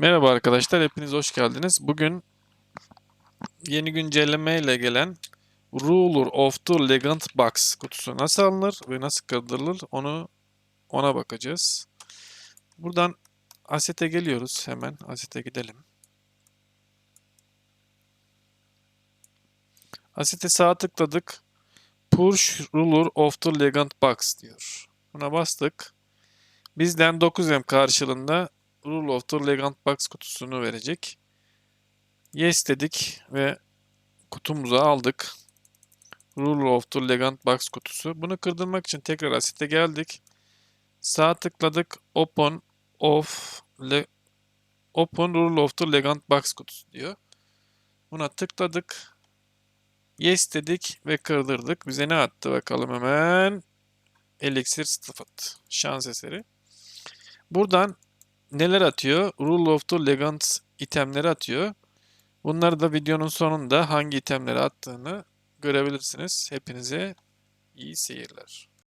Merhaba arkadaşlar, hepiniz hoş geldiniz. Bugün yeni güncelleme ile gelen Ruler of the Legend Box kutusu nasıl alınır ve nasıl kırdırılır onu ona bakacağız. Buradan Asset'e geliyoruz hemen. Asset'e gidelim. Asset'e sağ tıkladık. Push Ruler of the Legend Box diyor. Buna bastık. Bizden 9M karşılığında Rule of the Legend Box kutusunu verecek. Yes dedik ve kutumuzu aldık. Rule of the Legend Box kutusu. Bunu kırdırmak için tekrar asite geldik. Sağ tıkladık. Open of Le Open Rule of the Legend Box kutusu diyor. Buna tıkladık. Yes dedik ve kırdırdık. Bize ne attı bakalım hemen. Elixir Stafford. Şans eseri. Buradan neler atıyor? Rule of the Legend itemleri atıyor. Bunları da videonun sonunda hangi itemleri attığını görebilirsiniz. Hepinize iyi seyirler.